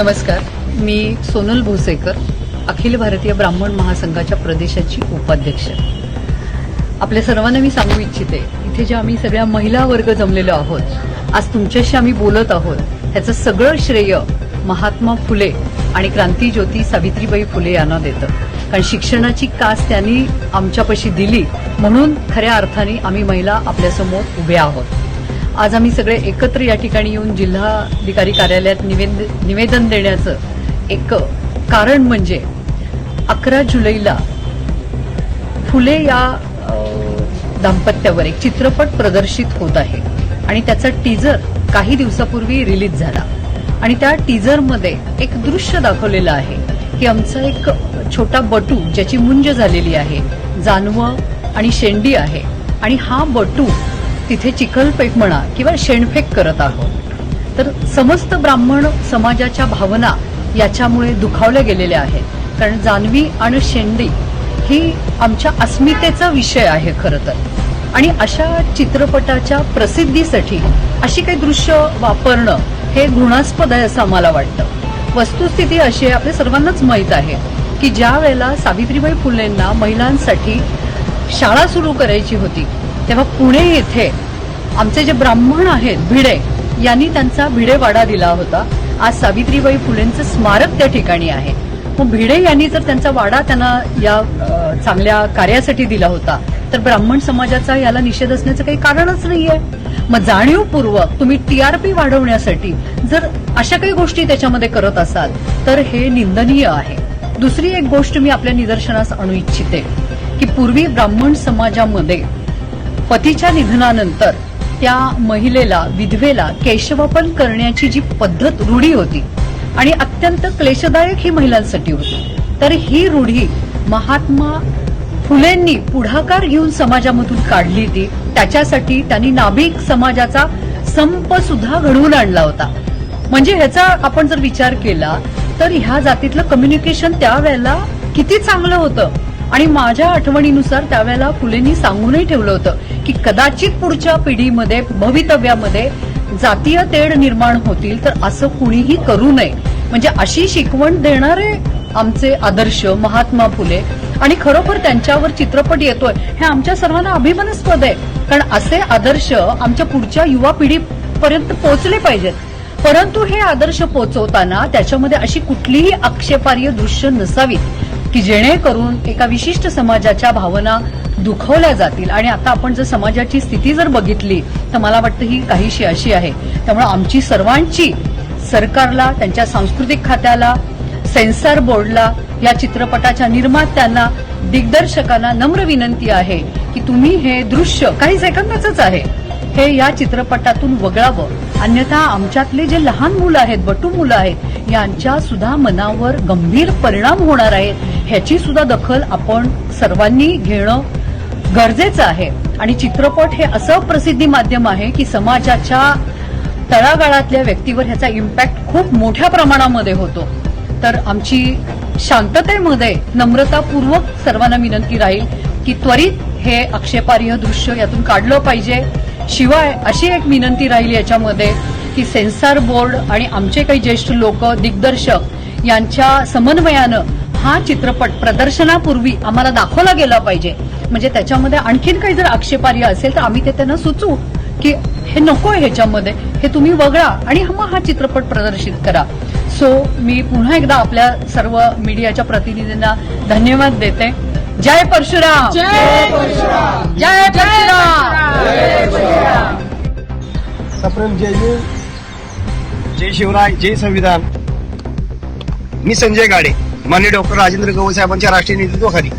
नमस्कार. मी सोनल भोसेकर अखिल भारतीय ब्राह्मण महासंघाच्या प्रदेशाची उपाध्यक्ष. आपल्या सर्वांना मी सांगू इच्छिते इथे ज्या आम्ही सगळ्या महिला वर्ग जमलेलो आहोत आज तुमच्याशी आम्ही बोलत आहोत. ह्याचं सगळं श्रेय महात्मा फुले आणि क्रांतीज्योती सावित्रीबाई फुले यांना देतं. कारण शिक्षणाची कास त्यांनी आमच्यापाशी दिली म्हणून खऱ्या अर्थाने आम्ही महिला आपल्यासमोर उभ्या आहोत. आज आम्ही सगळे एकत्र या ठिकाणी येऊन जिल्हाधिकारी कार्यालयात निवेद निवेदन देण्याचं एक कारण म्हणजे अकरा जुलैला फुले या दाम्पत्यावर एक चित्रपट प्रदर्शित होत आहे. आणि त्याचा टीजर काही दिवसापूर्वी रिलीज झाला. आणि त्या टीजरमध्ये एक दृश्य दाखवलेलं आहे की आमचा एक छोटा बटू ज्याची मुंज झालेली आहे जानवं आणि शेंडी आहे. आणि हा बटू तिथे चिखलफेक म्हणा किंवा शेणफेक करत आहोत. तर समस्त ब्राह्मण समाजाच्या भावना याच्यामुळे दुखावल्या गेलेल्या आहेत. कारण जानवी आणि शेंडी ही आमच्या अस्मितेचा विषय आहे खरं तर. आणि अशा चित्रपटाच्या प्रसिद्धीसाठी अशी काही दृश्य वापरणं हे घृणास्पद आहे असं आम्हाला वाटतं. वस्तुस्थिती अशी आहे आपल्या सर्वांनाच माहीत आहे की ज्या वेळेला सावित्रीबाई फुलेंना महिलांसाठी शाळा सुरू करायची होती तेव्हा पुणे येथे आमचे जे ब्राह्मण आहेत भिडे यांनी त्यांचा भिडेवाडा दिला होता. आज सावित्रीबाई फुलेंचं स्मारक त्या ठिकाणी आहे. मग भिडे यांनी जर त्यांचा वाडा त्यांना या चांगल्या कार्यासाठी दिला होता तर ब्राह्मण समाजाचा याला निषेध असण्याचं काही कारणच नाहीये. मग जाणीवपूर्वक तुम्ही टीआरपी वाढवण्यासाठी जर अशा काही गोष्टी त्याच्यामध्ये करत असाल तर हे निंदनीय आहे. दुसरी एक गोष्ट मी आपल्या निदर्शनास आणू इच्छिते की पूर्वी ब्राह्मण समाजामध्ये पतीच्या निधनानंतर त्या महिलेला विधवेला केशवापन करण्याची जी पद्धत रूढी होती आणि अत्यंत क्लेशदायक ही महिलांसाठी होती तर ही रूढी महात्मा फुलेंनी पुढाकार घेऊन समाजामधून काढली ती त्याच्यासाठी त्यांनी नाभिक समाजाचा संप सुद्धा घडवून आणला होता. म्हणजे ह्याचा आपण जर विचार केला तर ह्या जातीतलं कम्युनिकेशन त्यावेळेला किती चांगलं होतं आणि माझ्या आठवणीनुसार त्यावेळेला फुलेंनी सांगूनही ठेवलं होतं. की कदाचित पुढच्या पिढीमध्ये भवितव्यामध्ये जातीय तेढ निर्माण होतील तर असं कुणीही करू नये. म्हणजे अशी शिकवण देणारे आमचे आदर्श महात्मा फुले आणि खरोखर त्यांच्यावर चित्रपट येतोय हे आमच्या सर्वांना अभिमानास्पद आहे. कारण असे आदर्श आमच्या पुढच्या युवा पिढीपर्यंत पोहोचले पाहिजेत. परंतु हे आदर्श पोचवताना त्याच्यामध्ये अशी कुठलीही आक्षेपार्ह दृश्य नसावीत की जेणेकरून एका विशिष्ट समाजाच्या भावना दुखवल्या जातील. आणि आता आपण जर समाजाची स्थिती जर बघितली तर मला वाटतं ही काहीशी अशी आहे. त्यामुळे आमची सर्वांची सरकारला त्यांच्या सांस्कृतिक खात्याला सेन्सर बोर्डला या चित्रपटाच्या निर्मात्यांना दिग्दर्शकांना नम्र विनंती आहे की तुम्ही हे दृश्य काही सेकंदाचंच आहे. हे या चित्रपटातून वगळावं. अन्यथा आमच्यातले जे लहान मुलं आहेत बटू मुलं आहेत यांच्या सुद्धा मनावर गंभीर परिणाम होणार आहेत ह्याची सुद्धा दखल आपण सर्वांनी घेणं गरजेचं आहे. आणि चित्रपट हे असं प्रसिद्धी माध्यम आहे की समाजाच्या तळागाळातल्या व्यक्तीवर ह्याचा इम्पॅक्ट खूप मोठ्या प्रमाणामध्ये होतो. तर आमची शांततेमध्ये नम्रतापूर्वक सर्वांना विनंती राहील की त्वरित हे आक्षेपार्ह दृश्य यातून काढलं पाहिजे. शिवाय अशी एक विनंती राहील याच्यामध्ये की सेन्सार बोर्ड आणि आमचे काही ज्येष्ठ लोक दिग्दर्शक यांच्या समन्वयानं हा चित्रपट प्रदर्शनापूर्वी आम्हाला दाखवला गेला पाहिजे. म्हणजे त्याच्यामध्ये आणखीन काही जर आक्षेपार्ह असेल तर आम्ही ते त्यांना सुचवू की हे नकोय ह्याच्यामध्ये हे तुम्ही वगळा आणि मग हा चित्रपट प्रदर्शित करा. सो मी पुन्हा एकदा आपल्या सर्व मीडियाच्या प्रतिनिधींना धन्यवाद देते. जय परशुराम! जय परशुराम! जय परशुराम! सप्रेम जय जय! जय शिवराय जय संविधान. मी संजय गाडे मान्य डॉक्टर राजेंद्र गवई साहेबांच्या राष्ट्रीय नेतृत्वाखाली.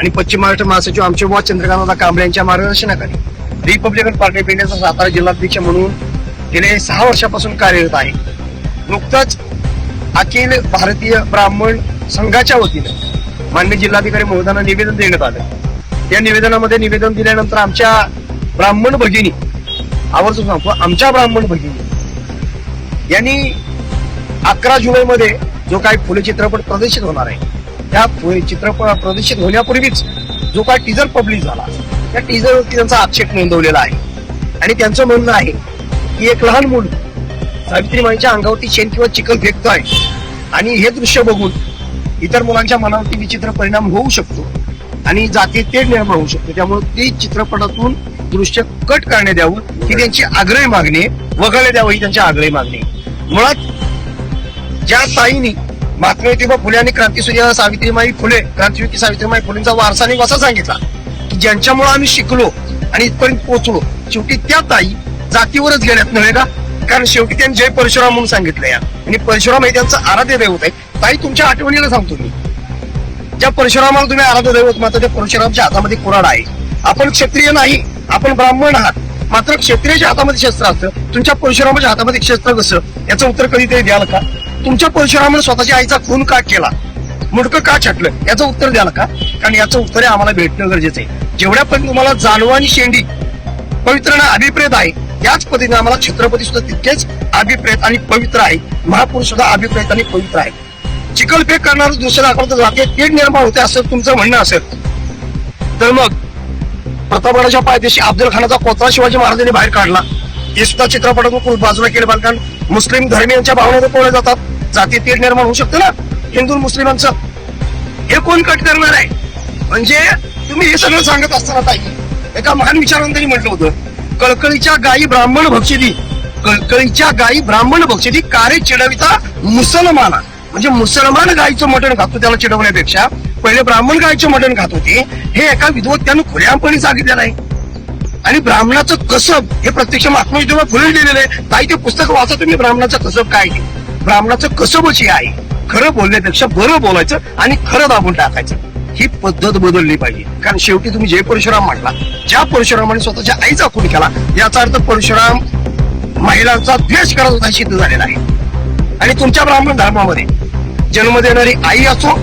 आणि पश्चिम महाराष्ट्र महासचिव आमचे बुवा चंद्रकांत कांबळे यांच्या मार्गदर्शनाखाली रिपब्लिकन पार्टी ऑफ इंडियाचा सातारा जिल्हाध्यक्ष म्हणून गेले सहा वर्षापासून कार्यरत आहे. नुकताच अखिल भारतीय ब्राह्मण संघाच्या वतीनं मान्य जिल्हाधिकारी महोदयांना निवेदन देण्यात आलं. या निवेदनामध्ये निवेदन दिल्यानंतर आमच्या ब्राह्मण भगिनी आवर्जून सांगतो आमच्या ब्राह्मण भगिनी यांनी अकरा जुलैमध्ये जो काही फुले चित्रपट प्रदर्शित होणार आहे त्या चित्रपट प्रदर्शित होण्यापूर्वीच जो काय टीजर पब्लिश झाला त्या टीजरवरती त्यांचा आक्षेप नोंदवलेला आहे. आणि त्यांचं म्हणणं आहे की एक लहान मूल सावित्रीबाईंच्या अंगावरती शेण किंवा चिखल फेकतोय. आणि हे दृश्य बघून इतर मुलांच्या मनावरती विचित्र परिणाम होऊ शकतो आणि जाती तेढ निर्माण होऊ शकतो. त्यामुळे ती चित्रपटातून दृश्य कट करण्यात यावं ही त्यांची आग्रही मागणी वगळण्यात यावं ही त्यांची आग्रही मागणी मुळात ज्या ताईनी महात्मा ज्योतिबा फुले आणि क्रांतीसूर्य सावित्रीमाई फुले क्रांतियुक्ती सावित्रीमाई फुलेंचा वारसा आणि वसा सांगितला. की ज्यांच्यामुळे आम्ही शिकलो आणि इथपर्यंत पोहोचलो शेवटी त्या ताई जातीवरच गेल्यात नव्हे का? कारण शेवटी त्यांनी जय परशुराम म्हणून सांगितलं या. आणि परशुराम हे त्यांचं आराध्य दैवत आहे ताई तुमच्या आठवणीला सांगतो मी. ज्या परशुरामाला तुम्ही आराध्य दैवत मात्र त्या परशुरामच्या हातामध्ये कुराड आहे. आपण क्षत्रिय नाही आपण ब्राह्मण आहात. मात्र क्षत्रियाच्या हातामध्ये शस्त्र असतं. तुमच्या परशुरामाच्या हातामध्ये शस्त्र कसं? याचं उत्तर कधीतरी द्याल का? तुमच्या परशुरामाने स्वतःच्या आईचा खून का केला? मुडकं का छाटलं? याचं उत्तर द्याल का? कारण याचं उत्तर आहे आम्हाला भेटणं गरजेचं आहे. जेवढ्या पण तुम्हाला जानवा आणि शेंडी पवित्र ना अभिप्रेत आहे त्याच पद्धतीने आम्हाला छत्रपती सुद्धा तितकेच अभिप्रेत आणि पवित्र आहे. महापुरुष सुद्धा अभिप्रेत आणि पवित्र आहे. चिखलफेक करणार दुसऱ्या दाखवलं जाते तेढ निर्माण होते असं तुमचं म्हणणं असेल. तर मग प्रतापगडाच्या पायदेशी अफजल खानाचा कोत्रा शिवाजी महाराजांनी बाहेर काढला. हे सुद्धा चित्रपटातून बाजूला केले कारण मुस्लिम धर्मीयांच्या भावना पोळले जातात. जाती तेढ निर्माण होऊ शकतं ना? हिंदू मुस्लिमांचं हे कोण कट करणार आहे? म्हणजे तुम्ही हे सगळं सांगत असताना ताई एका महान विचारवंतांनी म्हटलं होतं. कळकळीच्या गायी ब्राह्मण भक्षिती कळकळीच्या गायी ब्राह्मण भक्षिती कारे चिडविता मुसलमाना. म्हणजे मुसलमान गायीचं मटण खातो त्याला चिडवण्यापेक्षा पहिले ब्राह्मण गायीचं मटण खात होते हे एका विद्वत्यानं खुल्यापणे सांगितलेलं आहे आणि ब्राह्मणाचं कसब हे प्रत्यक्ष महात्मा फुले लिहिलेलं आहे ताई ते पुस्तक वाचा तुम्ही ब्राह्मणाचं कसब काय आहे. ब्राह्मणाचं कसबच हे आहे खरं बोलण्यापेक्षा बरं बोलायचं आणि खरं दाबून टाकायचं. ही पद्धत बदलली पाहिजे. कारण शेवटी तुम्ही जय परशुराम म्हटला ज्या परशुरामाने स्वतःच्या आईचा खून केला याचा अर्थ परशुराम महिलांचा द्वेष करत होता सिद्ध झालेला आहे. आणि तुमच्या ब्राह्मण धर्मामध्ये जन्म देणारी आई असो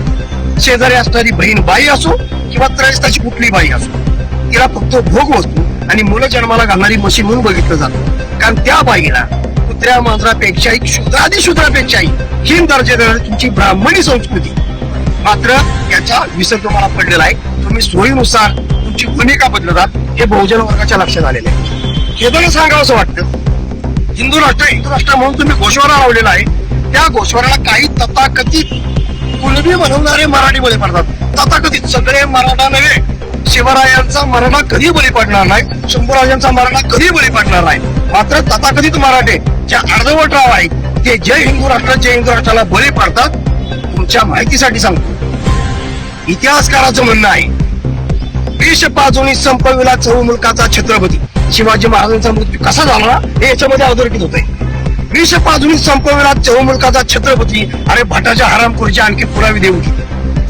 शेजारी असणारी बहीण बाई असो किंवा त्रयस्थाची कुठली बाई असो तिला फक्त भोग वस्तू आणि मुलं जन्माला घालणारी मशीन म्हणून बघितलं जातं. कारण त्या बाईला कुत्र्या मांजरापेक्षाही शूद्रादी शूद्रापेक्षाही हीन दर्जेदार तुमची ब्राह्मणी संस्कृती. मात्र याचा विसर तुम्हाला पडलेला आहे. तुम्ही सोयीनुसार तुमची भूमिका बदलतात हे बहुजन वर्गाच्या लक्षात आलेले आहे. हे तर सांगावं असं वाटतं. हिंदू राष्ट्र हिंदू राष्ट्र म्हणून तुम्ही घोषवारा लावलेला आहे. त्या घोषवाऱ्याला काही तथाकथित कुलबी बनवणारे मराठी मध्ये पडतात तथाकथित सगळे मराठा नव्हे शिवरायांचा मरणा कधी बळी पडणार नाही? शंभूराजांचा मरणा कधी बळी पडणार नाही? मात्र तथाकथित मराठे ज्या अर्धवट राव आहे ते जय हिंदू राष्ट्र जय हिंदू राष्ट्राला बळी पडतात. तुमच्या माहितीसाठी सांगतो. इतिहासकाराचं म्हणणं आहे विष पाजोनी संपविला चहू मुलकाचा छत्रपती. शिवाजी महाराजांचा मृत्यू कसा झाला? हे याच्यामध्ये अधोरेखित होतंय. विष पाजोनी संपविला चहू मुलकाचा छत्रपती. अरे भटाच्या हरामखोरीची आणखी पुरावी देऊ की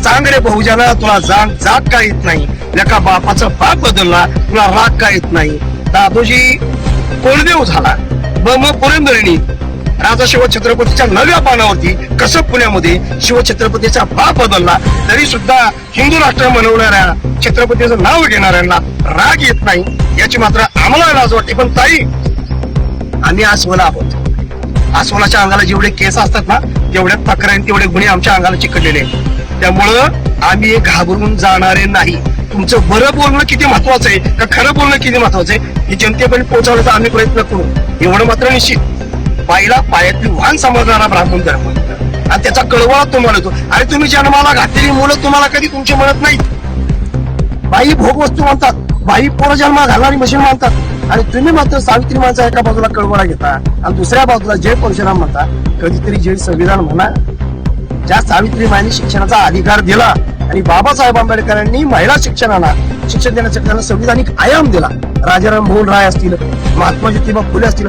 चांगले रे बहुजना तुला जाग जाग का येत नाही एका बापाचा बाप बदलला तुला राग का येत नाही. दादोजी कोळदेव झाला. ब मग पुरंदरिणी राजा शिवछत्रपतीच्या नव्या पानावरती कसं पुण्यामध्ये शिवछत्रपतीचा बाप बदलला. तरी सुद्धा हिंदू राष्ट्र मनवणाऱ्या छत्रपतीचं नाव घेणाऱ्यांना राग येत नाही. याची मात्र आम्हाला लाज वाटते. पण ताई आम्ही अस्वल आहोत. अस्वलाच्या अंगाला जेवढे केस असतात ना जेवढ्या तक्रारी तेवढे गुन्हे आमच्या अंगाला चिकटलेले आहेत. त्यामुळं आम्ही घाबरून जाणारे नाही. तुमचं बरं बोलणं किती महत्वाचं आहे का खरं बोलणं किती महत्वाचं आहे हे जनतेपर्यंत पोहोचवण्याचा आम्ही प्रयत्न करू. एवढं मात्र निश्चित. बाईला पायातली वाहन समजणारा ब्राह्मण धर्म. आणि त्याचा कळवळा तुम्हाला येतो. आणि तुम्ही जन्माला घातलेली मुलं तुम्हाला कधी तुमची म्हणत नाही बाई भोग वस्तू मानतात. बाई पोर जन्मा घालणारी मशीन मानतात. आणि तुम्ही मात्र सावित्री माणसा एका बाजूला कळवळा घेता आणि दुसऱ्या बाजूला जय परशुराम म्हणता. कधीतरी जय संविधान म्हणा ज्या सावित्रीबाईंनी शिक्षणाचा अधिकार दिला आणि बाबासाहेब आंबेडकरांनी महिला शिक्षणाला शिक्षण देण्यासाठी त्यांना संविधानिक आयाम दिला. राजाराम मोहन राय असतील महात्मा ज्योतिबा फुले असतील